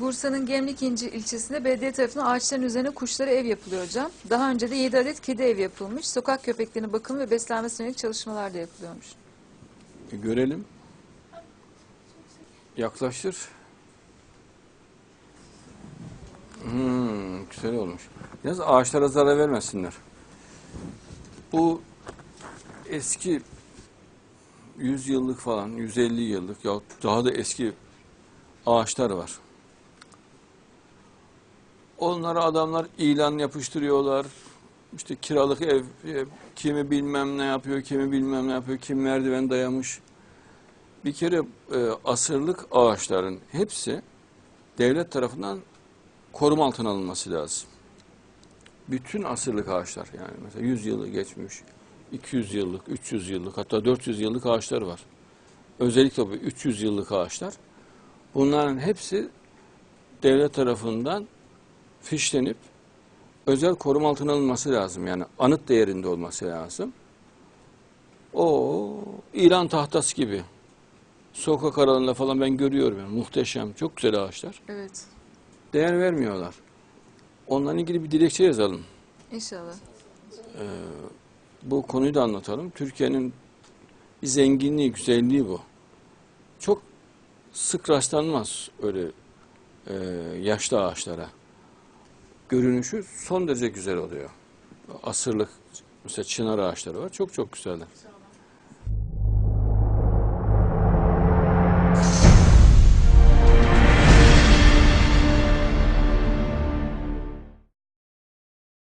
Bursa'nın Gemlik İnci ilçesinde belediye tarafından ağaçların üzerine kuşlara ev yapılıyor hocam. Daha önce de 7 adet kedi ev yapılmış. Sokak köpeklerinin bakımı ve beslenmesine yönelik çalışmalar da yapılıyormuş. E, görelim. Yaklaştır. Hmm, güzel olmuş. Yalnız ağaçlara zarar vermesinler. Bu eski 100 yıllık falan, 150 yıllık ya daha da eski ağaçlar var. Onlara adamlar ilan yapıştırıyorlar. İşte kiralık ev, e, kimi bilmem ne yapıyor, kimi bilmem ne yapıyor, kim merdiven dayamış. Bir kere e, asırlık ağaçların hepsi devlet tarafından koruma altına alınması lazım. Bütün asırlık ağaçlar yani mesela 100 yılı geçmiş, 200 yıllık, 300 yıllık hatta 400 yıllık ağaçlar var. Özellikle bu 300 yıllık ağaçlar. Bunların hepsi devlet tarafından fişlenip özel koruma altına alınması lazım. Yani anıt değerinde olması lazım. O ilan tahtası gibi. Sokak aralarında falan ben görüyorum. Yani. Muhteşem, çok güzel ağaçlar. Evet. Değer vermiyorlar. Onunla ilgili bir dilekçe yazalım. İnşallah. Bu konuyu da anlatalım. Türkiye'nin zenginliği, güzelliği bu. Çok sık rastlanmaz öyle e, yaşlı ağaçlara. Görünüşü son derece güzel oluyor. Asırlık mesela çınar ağaçları var. Çok çok güzeller.